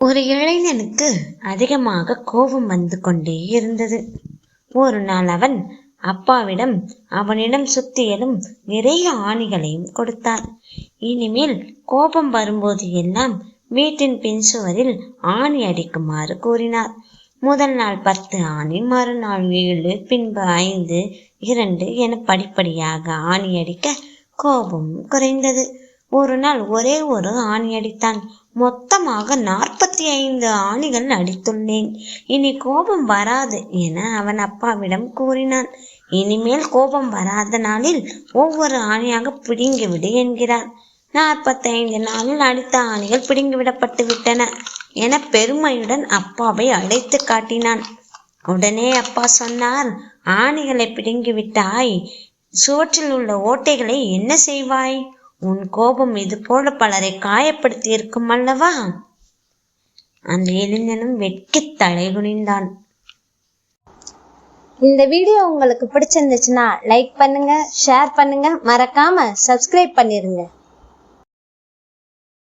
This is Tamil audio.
ஒரு இளைஞனுக்கு அதிகமாக கோபம் வந்து கொண்டே இருந்தது. ஒரு நாள் அவன் அப்பாவிடம் அவனிடம் சுத்தியலும் நிறைய ஆணிகளையும் கொடுத்தான். இனிமேல் கோபம் வரும்போது எல்லாம் வீட்டின் பின் சுவரில் ஆணி அடிக்குமாறு கூறினார். முதல் நாள் பத்து ஆணி மறுநாள் ஏழு பின்பு ஐந்து இரண்டு என படிப்படியாக ஆணி அடிக்க கோபம் குறைந்தது. ஒரு நாள் ஒரே ஒரு ஆணி அடித்தான். மொத்தமாக நாற்பத்தி ஐந்து ஆணிகள் அடித்துள்ளேன் இனி கோபம் வராது என அவன் அப்பாவிடம் கூறினான். இனிமேல் கோபம் வராத நாளில் ஒவ்வொரு ஆணியாக பிடுங்கிவிடு என்கிறார். நாற்பத்தைந்து நாளில் அடித்த ஆணிகள் பிடுங்கிவிடப்பட்டு விட்டன என பெருமையுடன் அப்பாவை அழைத்து காட்டினான். உடனே அப்பா சொன்னார் ஆணிகளை பிடுங்கிவிட்டாய். சுவற்றில் உள்ள ஓட்டைகளை என்ன செய்வாய்? உன் கோபம் இது போல பலரை காயப்படுத்தி இருக்கும் அல்லவா? அந்த இளைஞனும் வெட்கி தலை குனிந்தான் இந்த வீடியோ உங்களுக்கு பிடிச்சிருந்துச்சுன்னா லைக் பண்ணுங்க ஷேர் பண்ணுங்க. மறக்காம சப்ஸ்கிரைப் பண்ணிருங்க.